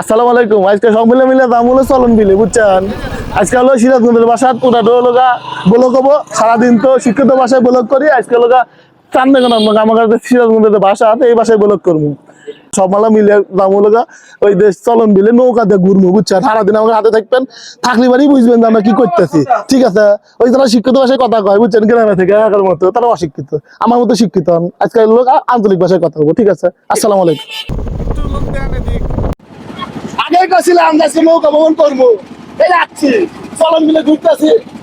আসসালামু আলাইকুম। আজকে সব মিলে মিলে দাম হলো চলন বিলে বুঝছেন? আজকে হলো সিরাজগঞ্জের বাসার পুরা ডোলগা ব্লক হব। সারাদিন তো শিক্ষিত ভাষায় বলক করি, আজকে লোকা চান দেখো না আমার কাছে সিরাজগঞ্জের বাসা এই বাসায় বলক করব। সব মালা মিলে দাম হলো ওই দেশ চলন বিলে নৌকা দিয়ে ঘুরবো বুঝছেন? সারাদিন আমাকে হাতে থাকবেন, থাকলে বাড়ি বুঝবেন যে আমরা কি করতেছি। ঠিক আছে? ওই তারা শিক্ষিত ভাষায় কথা কয়, বুঝছেন? গ্রামে থেকে একার মতো তারা অশিক্ষিত। আমার মতো শিক্ষিত হন। আজকে লোক আঞ্চলিক ভাষায় কথা বলব, ঠিক আছে? আসসালামু আলাইকুম। আগে গেছিলাম আজকে নৌকা ভ্রমণ করব। এই যাচ্ছি, চলন মিলে ঘুরতেছি।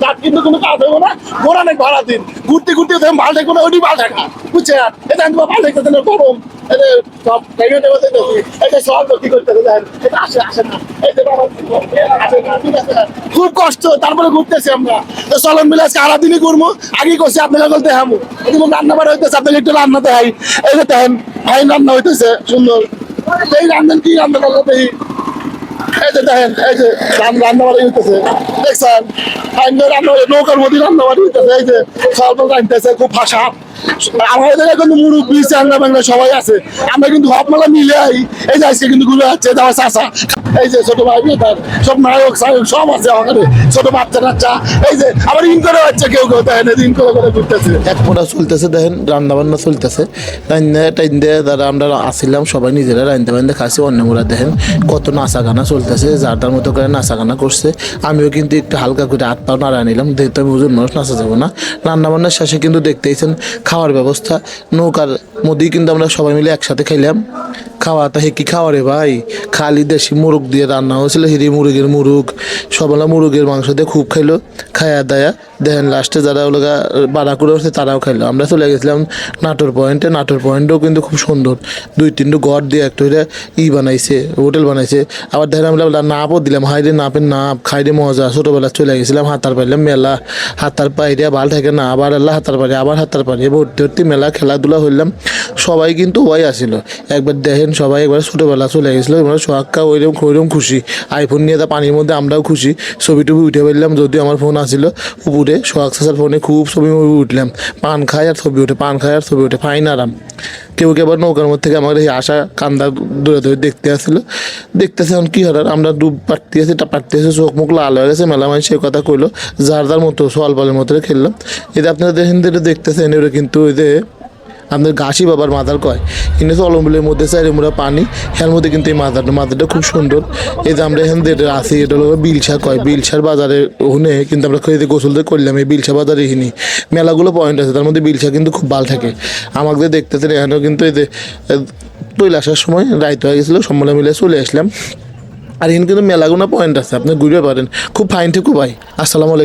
তার কিন্তু কোনো কাজ হব না। ঘোরা নেই ভাড়া দিন। ঘুরতে ঘুরতে যখন ভালো থাকব না এটা আমি ভালো থাকতেছে না গরম। এটা না। এই আসে না, আছে? খুব কষ্ট তারপরে ঘুরতেছি আমরা। তো চলন মিলে আজকে আড়া দিনই ঘুরবো আগে করছি আপনাকে বলতে হামু এদিকে রান্না বাড়া হইতেছে আপনাকে একটু রান্না দেখাই। এই যে দেখেন ভাই রান্না হইতেছে সুন্দর। এই রান্নান কি রান্না করল এই যে দেখেন এই যে রান- রান্না বাড়ি হইতেছে। দেখছেন? নৌকার মধ্যে হইতেছে এই যে খুব কিন্তু মুরব্বী বাংলা সবাই আছে। আমরা কিন্তু মিলে আই। এই যে কিন্তু ঘুরে চাষা এই যে ছোট ভাই সব নায়ক সায়ক সব আছে আমাদের। ছোট বাচ্চা টাচ্চা এই যে আবার ইন করে বাচ্চা কেউ কেউ দেখেন ইন করে করে ঘুরতেছে। এক ফোঁটা চলতেছে, দেখেন, রান্না বান্না চলতেছে। রান্না টাইন দিয়ে যারা আমরা আসছিলাম সবাই নিজেরা রান্না বান্না খাচ্ছি অন্য দেখেন, কত নাচা গানা চলতেছে, যার তার মতো করে নাচা গানা করছে। আমিও কিন্তু একটু হালকা করে হাত পাও নাড়া নিলাম, যেহেতু আমি ওজন মানুষ নাচা যাব না। রান্নাবান্নার শেষে কিন্তু দেখতেইছেন, খাওয়ার ব্যবস্থা, নৌকার মধ্যেই কিন্তু আমরা সবাই মিলে একসাথে খাইলাম। খাওয়া তা হে কি খাওয়া রে ভাই? খালি দেশি মুরগ দিয়ে রান্না হয়েছিল, হিরি মুরগের মুরগ, সবালা মুরগের মাংস দিয়ে খুব খাইলো, খায়া দায়া, দেখেন লাস্টে যারা ওগুলো বাড়া করে উঠছে তারাও খাইলো। আমরা চলে গেছিলাম নাটোর পয়েন্টে নাটোর পয়েন্টও কিন্তু খুব সুন্দর। দুই তিনটে ঘর দিয়ে একটা করে ই বানাইছে, হোটেল বানাইছে। আবার দেখেন আমরা নাপও দিলাম। হাইরে নাপের নাপ খাইরে মজা। ছোটোবেলা চলে গেছিলাম, হাতার পাইলাম মেলা। হাতার পাইরে ভালো থাকে না, আবার আল্লাহ হাতার পাড়ে, আবার হাতার পাড়ে। ভর্তি ভর্তি মেলা, খেলাধুলা হইলাম। সবাই কিন্তু ওয়াই আসিল। একবার দেখেন সবাই একবার ছোটোবেলা চলে গেছিল সোহাক্কা ওইরকম ওইরকম খুশি। আইফোন নিয়ে তা পানির মধ্যে আমরাও খুশি। ছবি টবি উঠে ফেললাম, যদিও আমার ফোন আসিল উপরে সোহাগ সাসার ফোনে খুব ছবি উঠলাম। পান খায় আর ছবি ওঠে, পান খায় আর ছবি ওঠে, ফাইন আরাম। কেউ কেউ আবার নৌকার মধ্যে থেকে আমাদের এই আশা, কান্দা দূরে দূরে দেখতে আসছিল। দেখতেছে এখন কি হলার আমরা ডুব পাড়তে আছি টা পাড়তে আছি চোখ মুখ লাল হয়ে গেছে মেলা মানুষ সে কথা কইলো। যার যার মতো সোয়াল পালের মতো খেললাম। এটা আপনারা দেখেন দেখতেছেন এটা কিন্তু ওই যে আপনার ঘাসি বাবার মাদার কয়। কিন্তু অলম্বলের মধ্যে চাই মোড়া পানি এর মধ্যে কিন্তু এই মাদারটা মাদারটা খুব সুন্দর। এই যে আমরা এখান থেকে আসি, এটা হলো বিলসা কয়। বিলসার বাজারে ওখানে কিন্তু আমরা খেয়ে গোসল দিয়ে করলাম, এই বিলসা বাজারে এখানে মেলাগুলো পয়েন্ট আছে, তার মধ্যে বিলসা কিন্তু খুব ভালো থাকে। আমাদের দেখতেছেন এখানেও কিন্তু এই যে তৈল আসার সময় রাইত হয়ে গেছিল সম্মেলন মিলে চলে আসলাম। আর এখানে কিন্তু মেলাগুলো পয়েন্ট আছে, আপনি ঘুরে পারেন। খুব ফাইন থেকে ভাই আসসালামু আলাইকুম।